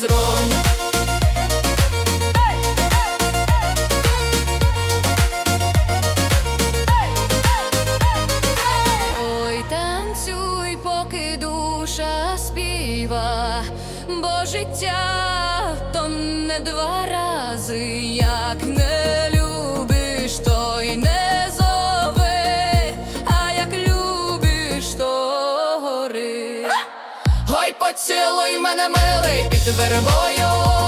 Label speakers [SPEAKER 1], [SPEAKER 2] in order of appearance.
[SPEAKER 1] зроню. Ой, танцюй, поки душа співа, бо життя то не два рази, як не. Поцілуй мене, милий, під вербою,